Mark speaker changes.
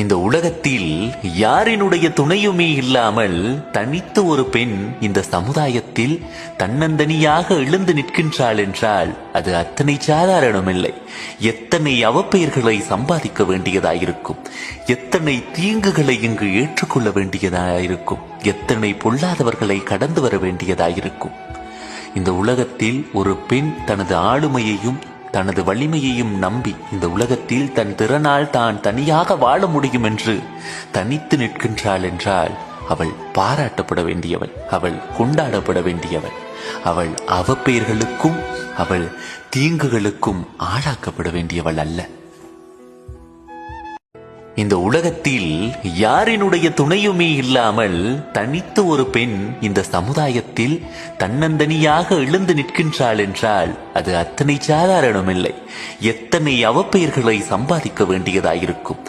Speaker 1: இந்த உலகத்தில் யாரினுடைய துணையுமே இல்லாமல் தனித்து ஒரு பெண் இந்த சமுதாயத்தில் தன்னந்தனியாக எழுந்து நிற்கின்றாள் என்றால் அது அத்தனை சாதாரணமில்லை. எத்தனை அவப்பெயர்களை சம்பாதிக்க வேண்டியதாயிருக்கும். எத்தனை தீங்குகளை இங்கு ஏற்றுக்கொள்ள வேண்டியதாயிருக்கும். எத்தனை பொல்லாதவர்களை கடந்து வர வேண்டியதாயிருக்கும். இந்த உலகத்தில் ஒரு பெண் தனது ஆளுமையையும் தனது வலிமையையும் நம்பி இந்த உலகத்தில் தன் திறனால் தான் தனியாக வாழ முடியும் என்று தனித்து நிற்கின்றாள் என்றால் அவள் பாராட்டப்பட வேண்டியவள் அவள் கொண்டாடப்பட வேண்டியவள் அவள் அவப்பெயர்களுக்கும் அவள் தீங்குகளுக்கும் ஆளாக்கப்பட வேண்டியவள் அல்ல. இந்த உலகத்தில் யாரினுடைய துணையுமே இல்லாமல் தனித்து ஒரு பெண் இந்த சமுதாயத்தில் தன்னந்தனியாக எழுந்து நிற்கின்றாள் என்றால் அது அத்தனை சாதாரணமில்லை. எத்தனை அவப்பெயர்களை சம்பாதிக்க வேண்டியதாயிருக்கும்.